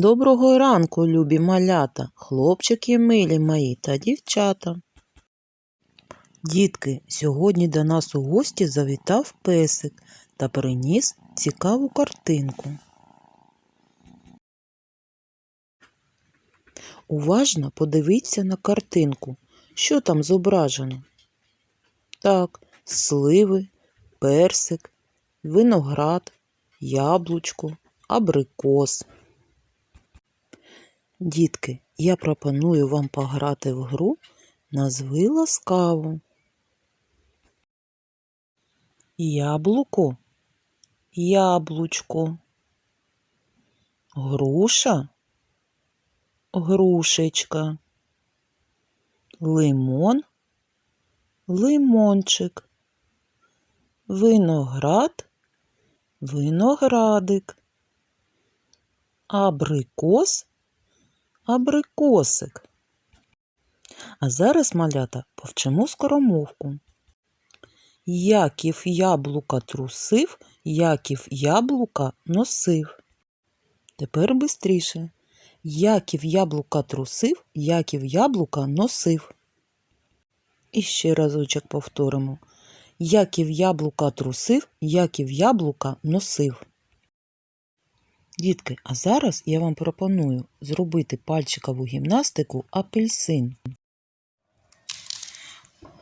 Доброго ранку, любі малята, хлопчики милі мої та дівчата. Дітки, сьогодні до нас у гості завітав песик та приніс цікаву картинку. Уважно подивіться на картинку, що там зображено. Так, сливи, персик, виноград, яблучко, абрикос. Дітки, я пропоную вам пограти в гру Назви ласкаву. Яблуко, яблучко. Груша, грушечка. Лимон, лимончик. Виноград, виноградик. Абрикос, абрикосик. А зараз, малята, повчимо скоромовку. Яків яблука трусив, Яків яблука носив. Тепер бистріше. Яків яблука трусив, Яків яблука носив. І ще разочок повторимо. Яків яблука трусив, Яків яблука носив. Дітки, а зараз я вам пропоную зробити пальчикову гімнастику апельсин.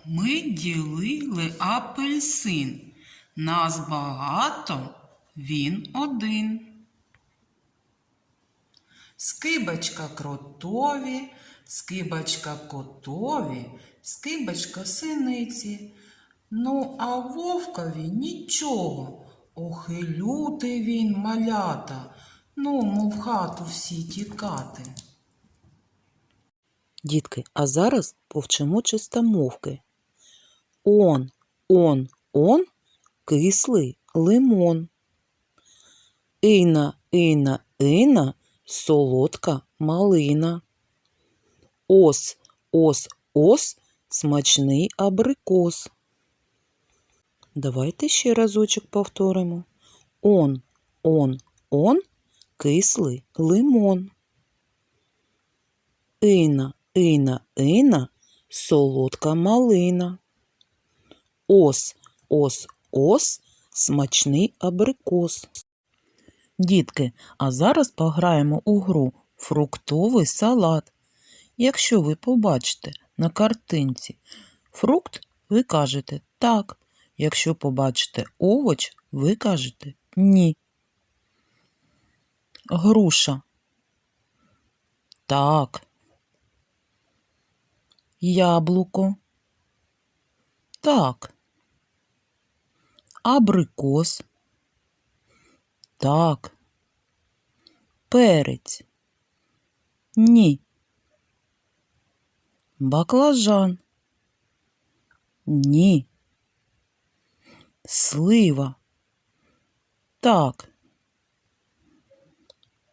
Ми ділили апельсин. Нас багато, він один. Скибочка кротові, скибочка котові, скибочка синиці. Ну, а вовкові нічого. Ох, і лютий він малята. Ну, мов хату всі тікати. Дітки, а зараз повчимо чистомовки. Он, он, он, кислий лимон. Іна, іна, іна, солодка малина. Ос, ос, ос, смачний абрикос. Давайте ще разочок повторимо. Он, он, он, кислий лимон. Іна, іна, іна, солодка малина. Ос, ос, ос, смачний абрикос. Дітки, а зараз пограємо у гру фруктовий салат. Якщо ви побачите на картинці фрукт, ви кажете так. Якщо побачите овоч, ви кажете ні. Груша. Так. Яблуко. Так. Абрикос. Так. Перець. Ні. Баклажан. Ні. Слива. Так.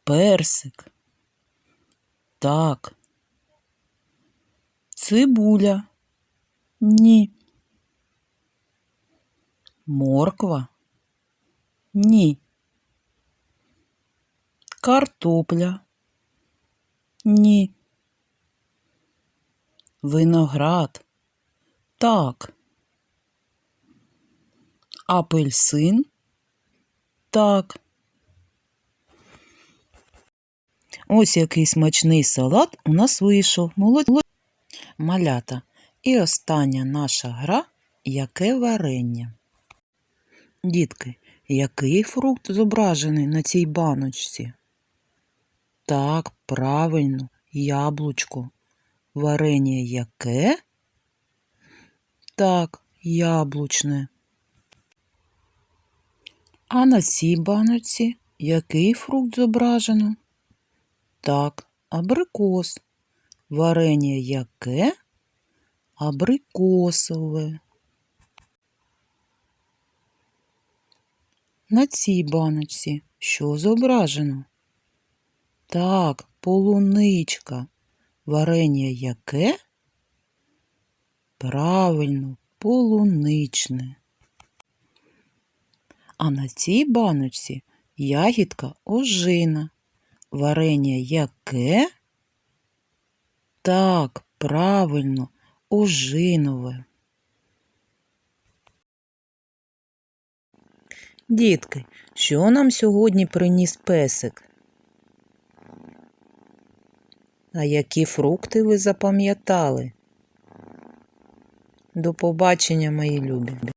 Персик. Так. Цибуля. Ні. Морква. Ні. Картопля. Ні. Виноград. Так. Апельсин. Так. Ось який смачний салат у нас вийшов. Молодь. Малята. І остання наша гра яке варення. Дітки, який фрукт зображений на цій баночці? Так, правильно, яблучко. Варення яке? Так, яблучне. А на цій баночці який фрукт зображено? Так, абрикос. Варення яке? Абрикосове. На цій баночці що зображено? Так, полуничка. Варення яке? Правильно, полуничне. А на цій баночці ягідка ожина. Варення яке? Так, правильно, ожинове. Дітки, що нам сьогодні приніс песик? А які фрукти ви запам'ятали? До побачення, мої любі.